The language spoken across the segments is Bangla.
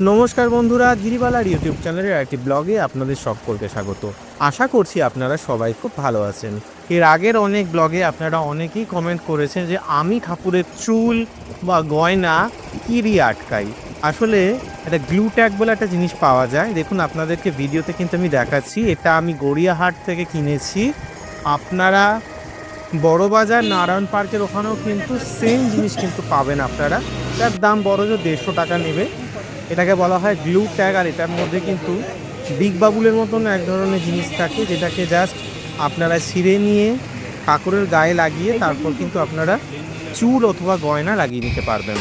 নমস্কার বন্ধুরা, গিরিবালার ইউটিউব চ্যানেলের একটি ব্লগে আপনাদের সকলকে স্বাগত। আশা করছি আপনারা সবাই খুব ভালো আছেন। এর আগের অনেক ব্লগে আপনারা অনেকেই কমেন্ট করেছেন যে, আমি ঠাকুরের চুল বা গয়না কি দিয়ে আটকাই? আসলে একটা গ্লু ট্যাগ বলে একটা জিনিস পাওয়া যায়। দেখুন, আপনাদেরকে ভিডিওতে কিন্তু আমি দেখাচ্ছি। এটা আমি গড়িয়াহাট থেকে কিনেছি। আপনারা বড়বাজার, নারায়ণ পার্কের ওখানেও কিন্তু সেম জিনিস কিন্তু পাবেন আপনারা। তার দাম বড় যে দেড়শো টাকা নেবে। এটাকে বলা হয় গ্লু ট্যাগ, আর এটার মধ্যে কিন্তু বিগ বাবুলের মতন এক ধরনের জিনিস থাকে, যেটাকে জাস্ট আপনারা ছিঁড়ে নিয়ে ঠাকুরের গায়ে লাগিয়ে তারপর কিন্তু আপনারা চুল অথবা গয়না লাগিয়ে নিতে পারবেন।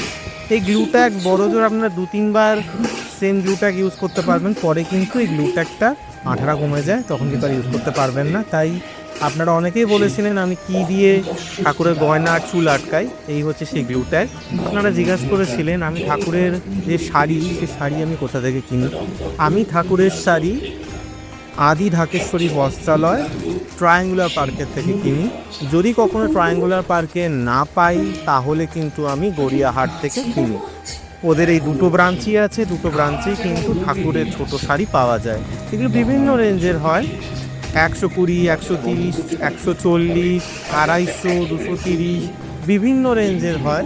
এই গ্লু ট্যাগ বড় জোর আপনারা দু, তিনবার সেম গ্লু ট্যাগ ইউজ করতে পারবেন, পরে কিন্তু এই গ্লু ট্যাগটা আঠারা কমে যায়, তখন কিন্তু আর ইউজ করতে পারবেন না। তাই আপনারা অনেকেই বলেছিলেন, আমি কি দিয়ে ঠাকুরের গয়না আর চুল আটকাই? এই হচ্ছে সেই ট্যাগ আপনারা জিজ্ঞাসা করেছিলেন, আমি ঠাকুরের যে শাড়ি, সে শাড়ি আমি কোথা থেকে কিনি? আমি ঠাকুরের শাড়ি আদি ঢাকেশ্বরী বস্ত্রালয় ট্রায়াঙ্গুলার পার্কের থেকে কিনি। যদি কখনো ট্রায়াঙ্গুলার পার্কে না পাই, তাহলে কিন্তু আমি গড়িয়াহাট থেকে কিনি। ওদের এই দুটো ব্রাঞ্চই আছে, দুটো ব্রাঞ্চেই কিন্তু ঠাকুরের ছোট শাড়ি পাওয়া যায়। এগুলো বিভিন্ন রেঞ্জের হয়। একশো কুড়ি, একশো তিরিশ, একশো চল্লিশ, আড়াইশো, দুশো তিরিশ, বিভিন্ন রেঞ্জের হয়।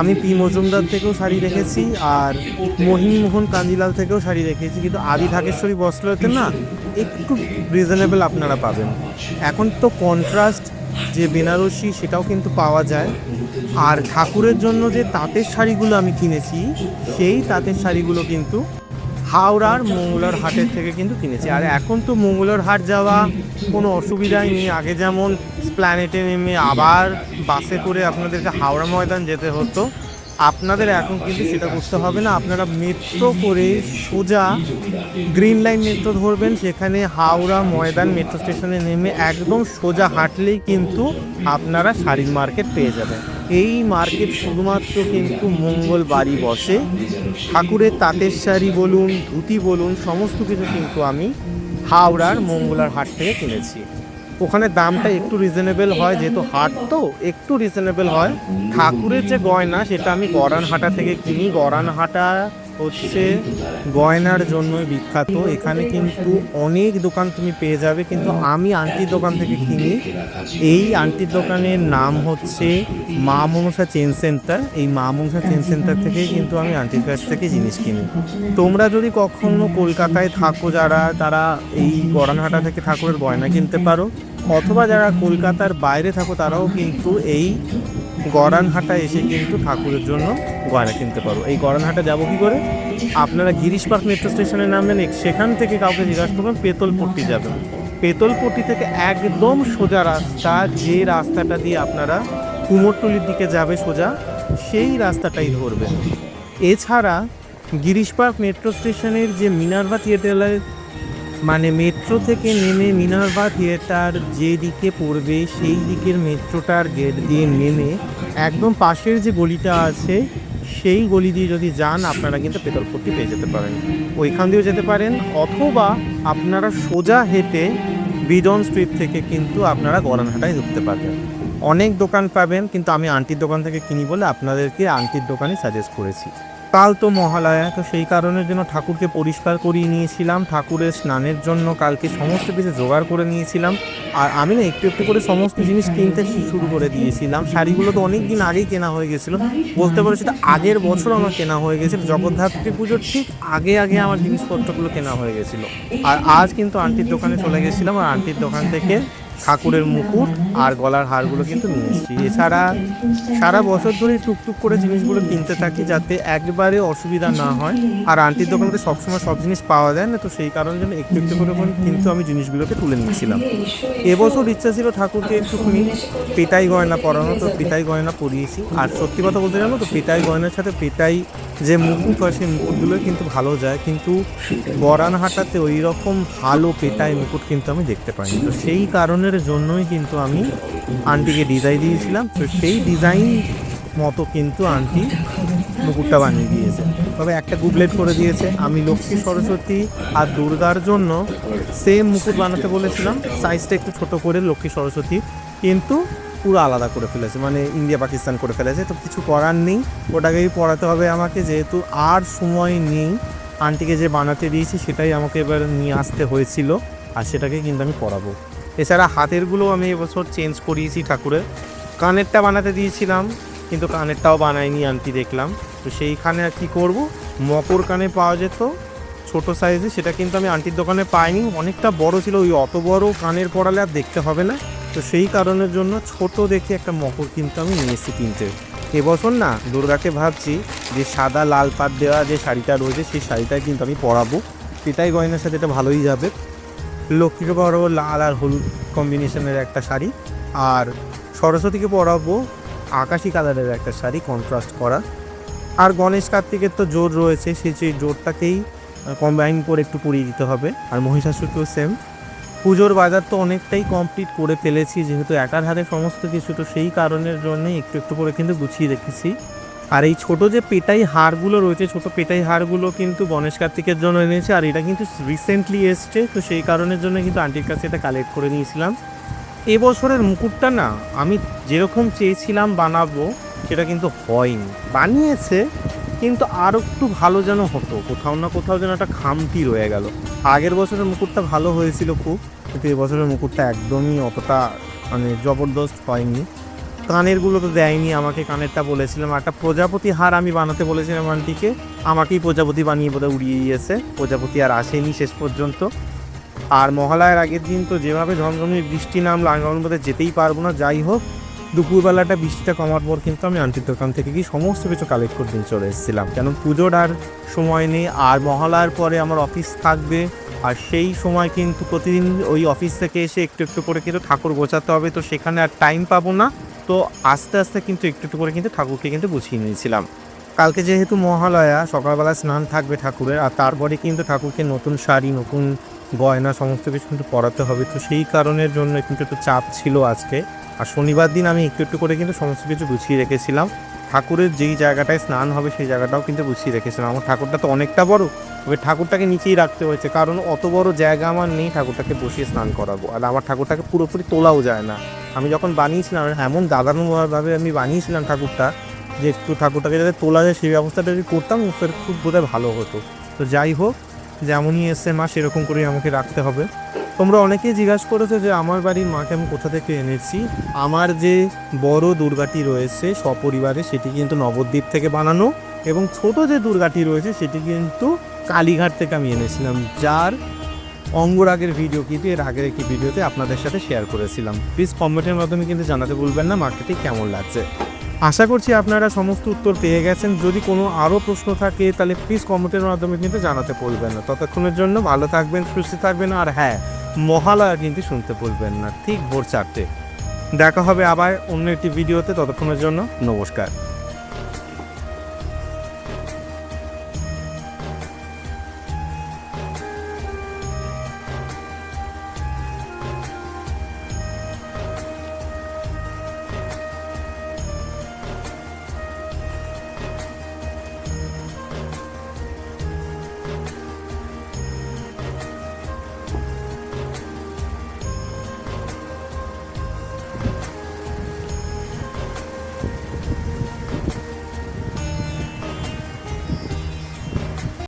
আমি পি মজুমদার থেকেও শাড়ি রেখেছি আর মোহিনীমোহন কাঞ্জিলাল থেকেও শাড়ি রেখেছি কিন্তু আদি ঢাকেশ্বরী বস্ত্রতে না একটু রিজনেবল আপনারা পাবেন। এখন তো কন্ট্রাস্ট যে বেনারসি সেটাও কিন্তু পাওয়া যায়। আর ঠাকুরের জন্য যে তাঁতের শাড়িগুলো আমি কিনেছি, সেই তাঁতের শাড়িগুলো কিন্তু হাওড়ার মঙ্গলার হাটের থেকে কিন্তু কিনেছি। আর এখন তো মঙ্গলার হাট যাওয়া কোনো অসুবিধাই নেই। আগে যেমন প্ল্যানেটে নেমে আবার বাসে করে আপনাদেরকে হাওড়া ময়দান যেতে হতো, আপনাদের এখন কিন্তু সেটা করতে হবে না। আপনারা মেট্রো করে সোজা গ্রিন লাইন মেট্রো ধরবেন, সেখানে হাওড়া ময়দান মেট্রো স্টেশনে নেমে একদম সোজা হাঁটলেই কিন্তু আপনারা শাড়ির মার্কেট পেয়ে যাবেন। এই মার্কেট শুধুমাত্র কিন্তু মঙ্গলবারই বসে। ঠাকুরের তাঁতের শাড়ি বলুন, ধুতি বলুন, সমস্ত কিছু কিন্তু আমি হাওড়ার মঙ্গলার হাট থেকে কিনেছি। ওখানে দামটা একটু রিজনেবল হয়, যেহেতু হাট তো একটু রিজনেবল হয়। ঠাকুরের যে গয়না, সেটা আমি গরানহাটা থেকে কিনি। গরানহাটা হচ্ছে গয়নার জন্যই বিখ্যাত। এখানে কিন্তু অনেক দোকান তুমি পেয়ে যাবে, কিন্তু আমি আন্টির দোকান থেকে কিনি। এই আন্টির দোকানের নাম হচ্ছে মা মনসা চেন সেন্টার। এই মা মনসা চেন সেন্টার থেকেই কিন্তু আমি আন্টির কাছ থেকে জিনিস কিনি। তোমরা যদি কখনো কলকাতায় থাকো, যারা, তারা এই গরানহাটা থেকে ঠাকুরের গয়না কিনতে পারো, অথবা যারা কলকাতার বাইরে থাকো, তারাও কিন্তু এই গরানহাটা এসে কিন্তু ঠাকুরের জন্য গয়না কিনতে পারো। এই গরানহাটা যাব কি করে? আপনারা গিরিশ পার্ক মেট্রো স্টেশনে নামবেন সেখান থেকে কাউকে জিজ্ঞাসা করবেন, পেতলপট্টি যাবেন। পেতলপট্টি থেকে একদম সোজা রাস্তা, যে রাস্তাটা দিয়ে আপনারা কুমোরটুলির দিকে যাবে সোজা, সেই রাস্তাটাই ধরবেন। এছাড়া গিরিশ পার্ক মেট্রো স্টেশনের যে মিনার্ভা থিয়েটারের মানে মেট্রো থেকে নেমে মিনার্ভা থিয়েটার যে দিকে পড়বে সেই দিকের মেট্রোটার গেট দিয়ে নেমে একদম পাশের যে গলিটা আছে, সেই গলি দিয়ে যদি যান আপনারা কিন্তু পেতলপট্টি পেয়ে যেতে পারেন। ওইখান দিয়েও যেতে পারেন অথবা আপনারা সোজা হেঁটে বিডন স্ট্রিট থেকে কিন্তু আপনারা গরানহাটায় ঢুকতে পারবেন। অনেক দোকান পাবেন, কিন্তু আমি আন্টির দোকান থেকে কিনি বলে আপনাদেরকে আন্টির দোকানই সাজেস্ট করেছি। কাল তো মহালয়া, তো সেই কারণের জন্য ঠাকুরকে পরিষ্কার করিয়ে নিয়েছিলাম। ঠাকুরের স্নানের জন্য কালকে সমস্ত কিছু জোগাড় করে নিয়েছিলাম। আর আমি না একটু একটু করে সমস্ত জিনিস কিনতে শুরু করে দিয়েছিলাম। শাড়িগুলো তো অনেক দিন আগেই কেনা হয়ে গেছিল। বলতে পারো সেটা আগের বছর আমার কেনা হয়ে গেছিল। জগদ্ধাত্রী পুজোর ঠিক আগে আগে আমার জিনিসপত্রগুলো কেনা হয়ে গেছিল। আর আজ কিন্তু আন্টির দোকানে চলে গেছিলাম। আর আন্টির দোকান থেকে ঠাকুরের মুকুট আর গলার হারগুলো কিন্তু নিয়ে এসেছি। এছাড়া সারা বছর ধরে টুকটুক করে জিনিসগুলো কিনতে থাকি যাতে একবারে অসুবিধা না হয়। আর আন্টির দোকানে তো সবসময় সব জিনিস পাওয়া যায় না, তো সেই কারণে জন্য একটু একটু করে কিন্তু আমি জিনিসগুলোকে তুলে নিয়েছিলাম। এবছর ইচ্ছা ছিল ঠাকুরকে একটুখানি পেটাই গয়না পরানো তো পেটাই গয়না পরিয়েছি। আর সত্যি কথা বলতে জানো তো, পেটাই গয়নার সাথে পেটাই যে মুকুট হয় সেই মুকুটগুলো কিন্তু ভালো যায়। কিন্তু বরানহাটাতে ওই রকম ভালো পেটাই মুকুট কিন্তু আমি দেখতে পাইনি। তো সেই কারণের জন্যই কিন্তু আমি আন্টিকে ডিজাইন দিয়েছিলাম। তো সেই ডিজাইন মতো কিন্তু আন্টি মুকুটটা বানিয়ে দিয়েছে। তবে একটা গুবলেট করে দিয়েছে। আমি লক্ষ্মী সরস্বতী আর দুর্গার জন্য সেম মুকুট বানাতে বলেছিলাম। সাইজটা একটু ছোট করে লক্ষ্মী সরস্বতী। কিন্তু পুরো আলাদা করে ফেলেছে। মানে ইন্ডিয়া, পাকিস্তান করে ফেলেছে। তো কিছু করার নেই। ওটাকেই পড়াতে হবে আমাকে। যেহেতু আর সময় নেই আন্টিকে যে বানাতে দিয়েছি, সেটাই আমাকে এবার নিয়ে আসতে হয়েছিল। আর সেটাকে কিন্তু আমি পরাবো এছাড়া হাতেরগুলো আমি এবছর চেঞ্জ করিয়েছি ঠাকুরের কানেরটা বানাতে দিয়েছিলাম, কিন্তু কানেরটাও বানায়নি আন্টি দেখলাম। তো সেইখানে আর কি করব? মকর কানে পাওয়া যেত, ছোট সাইজে, সেটা কিন্তু আমি আন্টির দোকানে পাইনি। অনেকটা বড় ছিল, ওই অত বড় কানের পড়ালে আর দেখতে হবে না। তো সেই কারণের জন্য ছোট দেখে একটা মকর কিন্তু আমি নিয়েছি কিনতে। এবছর না, দুর্গাকে ভাবছি যে সাদা লাল পাট দেওয়া যে শাড়িটা রয়েছে, সেই শাড়িটাই কিন্তু আমি পরাবো। সেটাই গয়নার সাথে এটা ভালোই যাবে। লক্ষ্মীকে পরাবো লাল আর হলুদ কম্বিনেশনের একটা শাড়ি আর সরস্বতীকে পরাবো আকাশি কালারের একটা শাড়ি কন্ট্রাস্ট করা। আর গণেশ কার্তিকের তো জোর রয়েছে সেই সেই জোরটাকেই কম্বাইন করে একটু পরিয়ে দিতে হবে। আর মহিষাসুরকেও সেম পুজোর বাজার তো অনেকটাই কমপ্লিট করে ফেলেছি, যেহেতু একার হাতে সমস্ত কিছু, তো সেই কারণের জন্যই একটু একটু করে কিন্তু গুছিয়ে রেখেছি। আর এই ছোট যে পেটাই হারগুলো রয়েছে, ছোট পেটাই হারগুলো কিন্তু গণেশ কার্তিকের জন্য এনেছে আর এটা কিন্তু রিসেন্টলি এসছে। তো সেই কারণের জন্য কিন্তু আন্টির কাছে এটা কালেক্ট করে নিয়েছিলাম। এবছরের মুকুটটা না আমি যেরকম চেয়েছিলাম বানাবো, সেটা কিন্তু হয়নি। বানিয়েছে, কিন্তু আর একটু ভালো যেন হতো। কোথাও না কোথাও যেন একটা খামতি রয়ে গেল। আগের বছরের মুকুটটা ভালো হয়েছিল খুব, কিন্তু এবছরের মুকুটটা একদমই অতটা মানে জবরদস্ত হয়নি। কানেরগুলো তো দেয়নি, আমাকে কানেরটা বলেছিলাম। একটা প্রজাপতি হার আমি বানাতে বলেছিলাম আন্টিকে, আমাকেই প্রজাপতি বানিয়ে বোধহয় উড়িয়ে দিয়েছে। প্রজাপতি আর আসেনি শেষ পর্যন্ত। আর মহালয়ার আগের দিন তো যেভাবে ঝমঝমিয়ে বৃষ্টি নামলো, আমি ভাবলাম বোধহয় যেতেই পারব না। যাই হোক, দুপুরবেলাটা বৃষ্টিটা কমার পর কিন্তু আমি আন্টির দোকান থেকে গিয়ে সমস্ত কিছু কালেক্ট করে নিয়ে চলে এসেছিলাম। কেন পুজোর আর সময় নেই, আর মহালয়ার পরে আমার অফিস থাকবে। আর সেই সময় কিন্তু প্রতিদিন ওই অফিস থেকে এসে একটু একটু করে কিন্তু ঠাকুর গোছাতে হবে, তো সেখানে আর টাইম পাবো না। তো আস্তে আস্তে কিন্তু একটু একটু করে কিন্তু ঠাকুরকে কিন্তু গুছিয়ে নিয়েছিলাম। কালকে যেহেতু মহালয়া, সকালবেলা স্নান থাকবে ঠাকুরের, আর তারপরে কিন্তু ঠাকুরকে নতুন শাড়ি, নতুন গয়না, সমস্ত কিছু কিন্তু পরাতে হবে। তো সেই কারণের জন্য কিন্তু একটু চাপ ছিল আজকে। আর শনিবার দিন আমি একটু একটু করে কিন্তু সমস্ত কিছু গুছিয়ে রেখেছিলাম। ঠাকুরের যেই জায়গাটায় স্নান হবে সেই জায়গাটাও কিন্তু গুছিয়ে রেখেছিলাম। আমার ঠাকুরটা তো অনেকটা বড়, তবে ঠাকুরটাকে নিচেই রাখতে হয়েছে, কারণ অত বড় জায়গা আমার নেই, ঠাকুরটাকে বসিয়ে স্নান করাবো। আর আমার ঠাকুরটাকে পুরোপুরি তোলাও যায় না। আমি যখন বানিয়েছিলাম, এমন দাদানুভাবে আমি বানিয়েছিলাম ঠাকুরটা যে একটু ঠাকুরটাকে যাতে তোলা যায়, সেই ব্যবস্থাটা যদি করতাম সেটা খুব বোধহয় ভালো হতো। তো যাই হোক, যেমনই এসে মা, সেরকম করেই আমাকে রাখতে হবে। তোমরা অনেকেই জিজ্ঞাসা করেছ যে, আমার বাড়ির মাকে আমি কোথা থেকে এনেছি? আমার যে বড় দুর্গাটি রয়েছে সপরিবারে, সেটি কিন্তু নবদ্বীপ থেকে বানানো এবং ছোট যে দুর্গাটি রয়েছে, সেটি কিন্তু কালীঘাট থেকে আমি এনেছিলাম, যার অঙ্গরাগের ভিডিও কিন্তু এর আগের একটি ভিডিওতে আপনাদের সাথে শেয়ার করেছিলাম। প্লিজ কমেন্টের মাধ্যমে কিন্তু জানাতে ভুলবেন না মার্কেটে কেমন লাগছে? আশা করছি আপনারা সমস্ত উত্তর পেয়ে গেছেন। যদি কোনো আরও প্রশ্ন থাকে, তাহলে প্লিজ কমেন্টের মাধ্যমে কিন্তু জানাতে ভুলবেন না। ততক্ষণের জন্য ভালো থাকবেন, সুস্থ থাকবেন, আর হ্যাঁ মহালয়া কিন্তু শুনতে ভুলবেন না। ঠিক ভোর চারটে। দেখা হবে আবার অন্য একটি ভিডিওতে। ততক্ষণের জন্য নমস্কার।